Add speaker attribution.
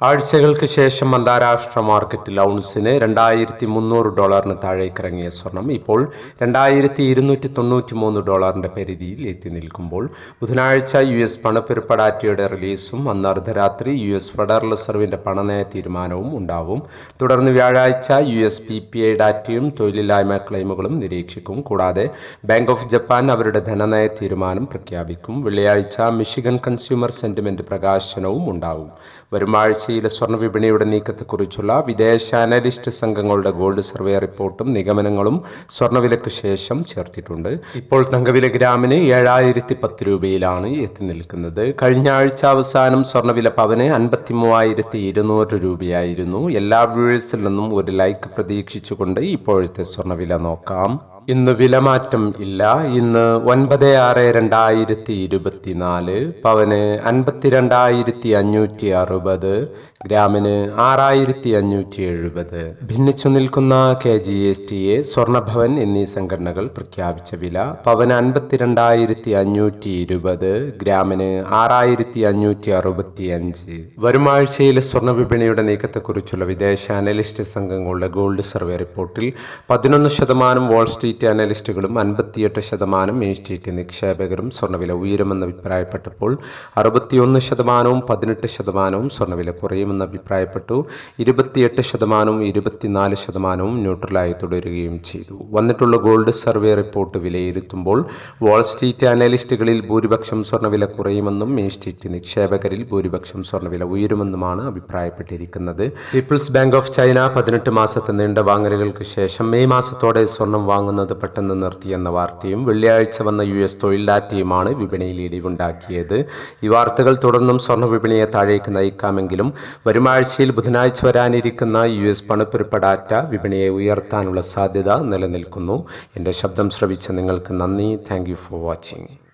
Speaker 1: ആഴ്ചകൾക്ക് ശേഷം അന്താരാഷ്ട്ര മാർക്കറ്റിൽ ഔൺസിന് രണ്ടായിരത്തി മുന്നൂറ് ഡോളറിന് താഴേക്കിറങ്ങിയ സ്വർണം ഇപ്പോൾ രണ്ടായിരത്തി ഇരുന്നൂറ്റി തൊണ്ണൂറ്റി മൂന്ന് ഡോളറിന്റെ പരിധിയിൽ എത്തി നിൽക്കുമ്പോൾ ബുധനാഴ്ച യു എസ് പണപ്പെരുപ്പ ഡാറ്റയുടെ റിലീസും അന്ന് അർദ്ധരാത്രി യു എസ് ഫെഡറൽ റിസർവിന്റെ പണനയ തീരുമാനവും ഉണ്ടാവും. തുടർന്ന് വ്യാഴാഴ്ച U S P P I ഡാറ്റയും തൊഴിലില്ലായ്മ ക്ലെയിമുകളും നിരീക്ഷിക്കും. കൂടാതെ ബാങ്ക് ഓഫ് ജപ്പാൻ അവരുടെ ധനനയ തീരുമാനം പ്രഖ്യാപിക്കും. വെള്ളിയാഴ്ച മിഷിഗൺ കൺസ്യൂമർ സെന്റിമെന്റ് പ്രകാശനവും ഉണ്ടാവും വരും ആഴ്ചയിലെ സ്വർണ വിപണിയുടെ നീക്കത്തെക്കുറിച്ചുള്ള വിദേശ അനലിസ്റ്റ് സംഘങ്ങളുടെ ഗോൾഡ് സർവേ റിപ്പോർട്ടും നിഗമനങ്ങളും സ്വർണവിലയ്ക്ക് ശേഷം ചേർത്തിട്ടുണ്ട്. ഇപ്പോൾ തങ്കവില ഗ്രാമിന് ഏഴായിരത്തി പത്ത് രൂപയിലാണ് എത്തി നിൽക്കുന്നത്. കഴിഞ്ഞ ആഴ്ച അവസാനം സ്വർണവില പവന് അൻപത്തി മൂവായിരത്തി ഇരുന്നൂറ് രൂപയായിരുന്നു. എല്ലാ വ്യൂവേഴ്സിൽ നിന്നും ഒരു ലൈക്ക് പ്രതീക്ഷിച്ചുകൊണ്ട് ഇപ്പോഴത്തെ സ്വർണവില നോക്കാം. ഇന്ന് വിലമാറ്റം ഇല്ല. ഇന്ന് ഒൻപത് ആറ് രണ്ടായിരത്തി ഇരുപത്തിനാല് പവന് അൻപത്തിരണ്ടായിരത്തി അഞ്ഞൂറ്റി അറുപത് ഗ്രാമിന് ആറായിരത്തി അഞ്ഞൂറ്റി എഴുപത്. ഭിന്നിച്ചു നിൽക്കുന്ന K G S T A Swarnabhavan എന്നീ സംഘടനകൾ പ്രഖ്യാപിച്ച വില പവന് അൻപത്തിരണ്ടായിരത്തി അഞ്ഞൂറ്റി ഇരുപത് ഗ്രാമിന് ആറായിരത്തി അഞ്ഞൂറ്റി അറുപത്തി അഞ്ച് വരുമാഴ്ചയിലെ സ്വർണ വിപണിയുടെ നീക്കത്തെക്കുറിച്ചുള്ള വിദേശ അനലിസ്റ്റ് സംഘങ്ങളുടെ ഗോൾഡ് സർവേ റിപ്പോർട്ടിൽ പതിനൊന്ന് ശതമാനം വാൾ സ്ട്രീറ്റ് അനലിസ്റ്റുകളും അൻപത്തിയെട്ട് ശതമാനം സ്ട്രീറ്റ് നിക്ഷേപകരും സ്വർണവില ഉയരുമെന്ന് അഭിപ്രായപ്പെട്ടപ്പോൾ അറുപത്തിയൊന്ന് ശതമാനവും പതിനെട്ട് ശതമാനവും സ്വർണവില കുറയുമെന്ന് അഭിപ്രായപ്പെട്ടു. ഇരുപത്തിയെട്ട് ശതമാനവും ഇരുപത്തിനാല് ശതമാനവും ന്യൂട്രലായി തുടരുകയും ചെയ്തു. വന്നിട്ടുള്ള ഗോൾഡ് സർവേ റിപ്പോർട്ട് വിലയിരുത്തുമ്പോൾ വാൾ സ്ട്രീറ്റ് അനലിസ്റ്റുകളിൽ ഭൂരിപക്ഷം സ്വർണവില കുറയുമെന്നും സ്ട്രീറ്റ് നിക്ഷേപകരിൽ ഭൂരിപക്ഷം സ്വർണവില ഉയരുമെന്നുമാണ് അഭിപ്രായപ്പെട്ടിരിക്കുന്നത്. പീപ്പിൾസ് ബാങ്ക് ഓഫ് ചൈന പതിനെട്ട് മാസത്തെ നീണ്ട വാങ്ങലുകൾക്ക് ശേഷം മെയ് മാസത്തോടെ സ്വർണം വാങ്ങുന്നത് പെട്ടെന്ന് നിർത്തിയെന്ന വാർത്തയും വെള്ളിയാഴ്ച വന്ന യു എസ് തൊഴിൽ ഡാറ്റയുമാണ് വിപണിയിൽ ഇടിവുണ്ടാക്കിയത് ഈ വാർത്തകൾ തുടർന്നും സ്വർണ വിപണിയെ താഴേക്ക് നയിക്കാമെങ്കിലും വരുമാഴ്ചയിൽ ബുധനാഴ്ച വരാനിരിക്കുന്ന യു എസ് പണപ്പെരുപ്പ ഡാറ്റ വിപണിയെ ഉയർത്താനുള്ള സാധ്യത നിലനിൽക്കുന്നു. എന്റെ ശബ്ദം ശ്രവിച്ച നിങ്ങൾക്ക് നന്ദി. Thank for watching.